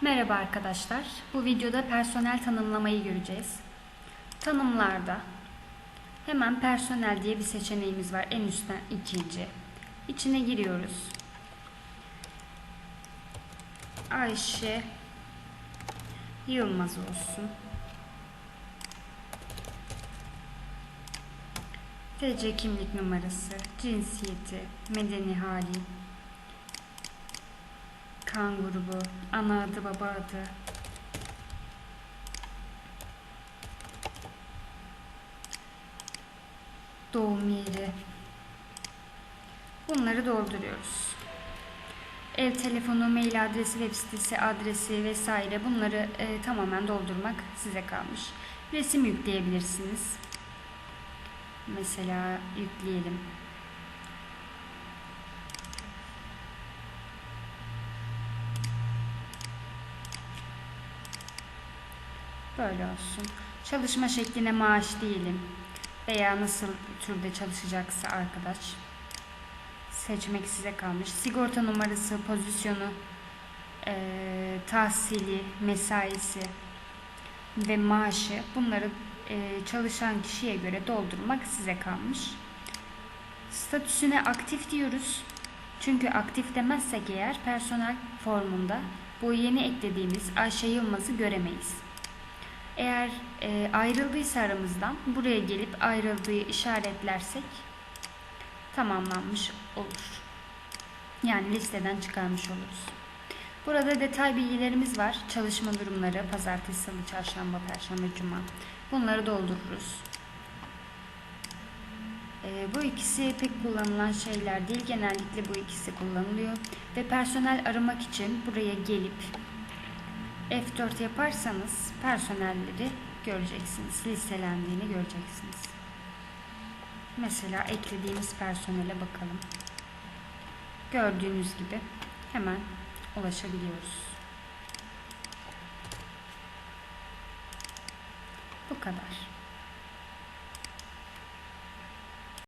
Merhaba arkadaşlar. Bu videoda personel tanımlamayı göreceğiz. Tanımlarda hemen personel diye bir seçeneğimiz var. En üstten ikinci. İçine giriyoruz. Ayşe Yılmaz olsun. TC kimlik numarası, cinsiyeti, medeni hali, kan grubu, ana adı, baba adı, doğum yeri. Bunları dolduruyoruz. Ev telefonu, mail adresi, web sitesi adresi vesaire bunları e, tamamen doldurmak size kalmış. Resim yükleyebilirsiniz. Mesela yükleyelim. Böyle olsun. Çalışma şekline maaş diyelim. Veya nasıl türde çalışacaksa arkadaş. Seçmek size kalmış. Sigorta numarası, pozisyonu, eee, tahsili, mesaisi ve maaşı bunları eee, çalışan kişiye göre doldurmak size kalmış. Statüsüne aktif diyoruz. Çünkü aktif demezsek eğer personel formunda bu yeni eklediğimiz Ayşe Yılmaz'ı göremeyiz. Eğer e, ayrıldıysa aramızdan buraya gelip ayrıldığı işaretlersek tamamlanmış olur. Yani listeden çıkarmış oluruz. Burada detay bilgilerimiz var. Çalışma durumları, pazartesi, salı, çarşamba, perşembe, cuma. Bunları doldururuz. E, bu ikisi pek kullanılan şeyler değil. Genellikle bu ikisi kullanılıyor. Ve personel aramak için buraya gelip F4 yaparsanız personelleri göreceksiniz. Listelendiğini göreceksiniz. Mesela eklediğimiz personele bakalım. Gördüğünüz gibi hemen ulaşabiliyoruz. Bu kadar.